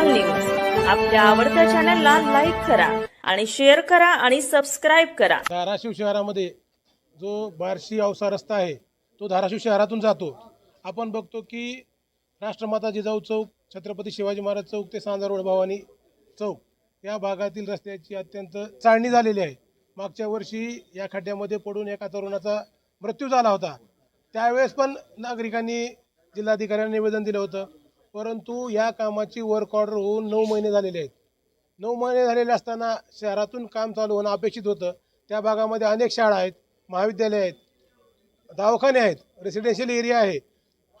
विशाल news आपल्या आवडत्या चॅनलला लाईक करा आणि शेअर करा आणि सबस्क्राईब करा. धाराशिव शहरामध्ये जो बार्शी औसा रस्ता आहे तो धाराशिव शहरातून जातो. आपण बघतो की राष्ट्रमाता जिजाऊ चौक छत्रपती शिवाजी महाराज चौक ते सांजा रोड भवानी चौक या भागातील रस्त्याची अत्यंत चाळणी झालेली आहे. मागच्या वर्षी या खड्ड्यामध्ये पडून एका तरुणाचा मृत्यू झाला होता. त्यावेळेस पण नागरिकांनी जिल्हाधिकाऱ्यांना निवेदन दिलं होतं. परंतु या कामाची वर्क ऑर्डर होऊन नऊ महिने झालेले आहेत. नऊ महिने झालेले असताना शहरातून काम चालू होणं अपेक्षित होतं. त्या भागामध्ये अनेक शाळा आहेत महाविद्यालय आहेत दवाखाने आहेत रेसिडेन्शियल एरिया आहे.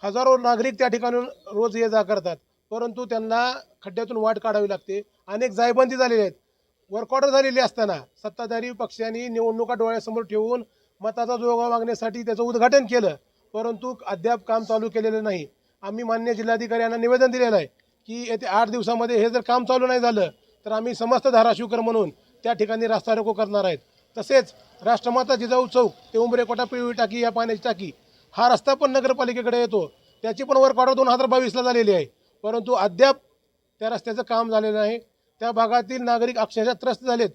हजारो नागरिक त्या ठिकाणून रोज ये जा करतात. परंतु त्यांना खड्ड्यातून वाट काढावी लागते. अनेक जायबंदी झालेले आहेत. वर्क ऑर्डर झालेली असताना सत्ताधारी पक्षांनी निवडणुका डोळ्यासमोर ठेवून मताचा जोगा मागण्यासाठी त्याचं उद्घाटन केलं. परंतु अद्याप काम चालू केलेलं नाही. आम्ही मान्य जिल्हाधिकारी यांना निवेदन दिलेलं आहे की येत्या आठ दिवसामध्ये हे जर काम चालू नाही झालं तर आम्ही समस्त धाराशिवकर म्हणून त्या ठिकाणी रास्ता रोको करणार आहेत. तसेच राष्ट्रमाता जिजाऊ चौक ते उंबरेकोटा पिळवी पिवळी टाकी या पाण्याची टाकी हा रस्ता पण नगरपालिकेकडे येतो. त्याची पण वर्क ऑर्डर दोन हजार बावीसला झालेली आहे. परंतु अद्याप त्या रस्त्याचं काम झालेलं नाही. त्या भागातील नागरिक अक्षरशः त्रस्त झालेत.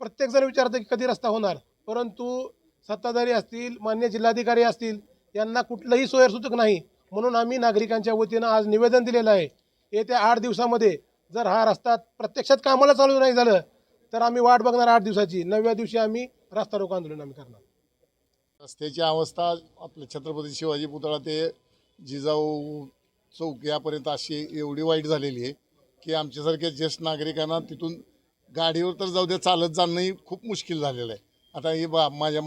प्रत्येकजण विचारतं की कधी रस्ता होणार? परंतु सत्ताधारी असतील मान्य जिल्हाधिकारी असतील यांना कुठलंही सोयरसूचक नाही. म्हणून आम्ही नागरिकांच्या वतीनं आज निवेदन दिलेलं आहे. येत्या आठ दिवसामध्ये जर हा रस्ता प्रत्यक्षात कामाला चालू नाही झालं तर आम्ही वाट बघणार आठ दिवसाची. नवव्या दिवशी आम्ही रस्ता रोको आंदोलन आम्ही करणार. रस्त्याची अवस्था आपल्या छत्रपती शिवाजी पुतळा ते जिजाऊ चौक यापर्यंत अशी एवढी वाईट झालेली आहे की आमच्यासारख्या ज्येष्ठ नागरिकांना तिथून गाडीवर तर जाऊ द्या चालत जाणंही खूप मुश्किल झालेलं आहे. आता हे बा माझ्या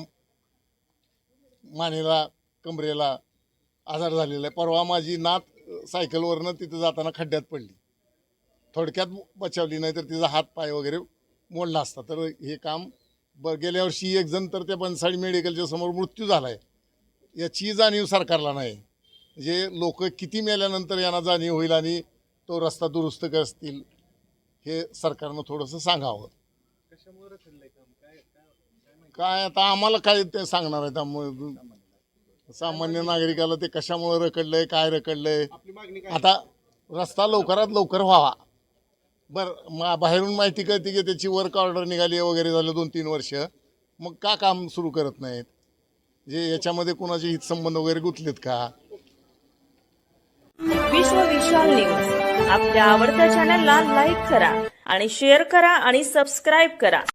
मानेला कमरेला आजार झालेला आहे. परवा माझी नात सायकलवरनं तिथं जाताना खड्ड्यात पडली. थोडक्यात बचावली नाही तर तिचा हात पाय वगैरे मोडला असता. तर हे काम ब गेल्या वर्षी एक जण तर त्या बनसाडी मेडिकलच्या समोर मृत्यू झाला आहे याची जाणीव सरकारला नाही. म्हणजे लोक किती मेल्यानंतर यांना जाणीव होईल आणि तो रस्ता दुरुस्त करतील हे सरकारनं थोडंसं सांगावं. काय आता आम्हाला काय ते सांगणार आहे त्यामुळे सामान्य नागरिकाला ते कशामुळे रखडलंय काय रखडलंय? आता रस्ता लवकरात लवकर व्हावा. बरं मा बाहेरून माहिती कळते की त्याची वर्क ऑर्डर निघाली वगैरे झालं दोन तीन वर्ष. मग का काम सुरू करत नाहीत? जे याच्यामध्ये कोणाचे हितसंबंध वगैरे गुंतलेत का? विश्व विशाल न्यूज. आपल्या आवडत्या चॅनलला लाईक करा आणि शेअर करा आणि सबस्क्राईब करा.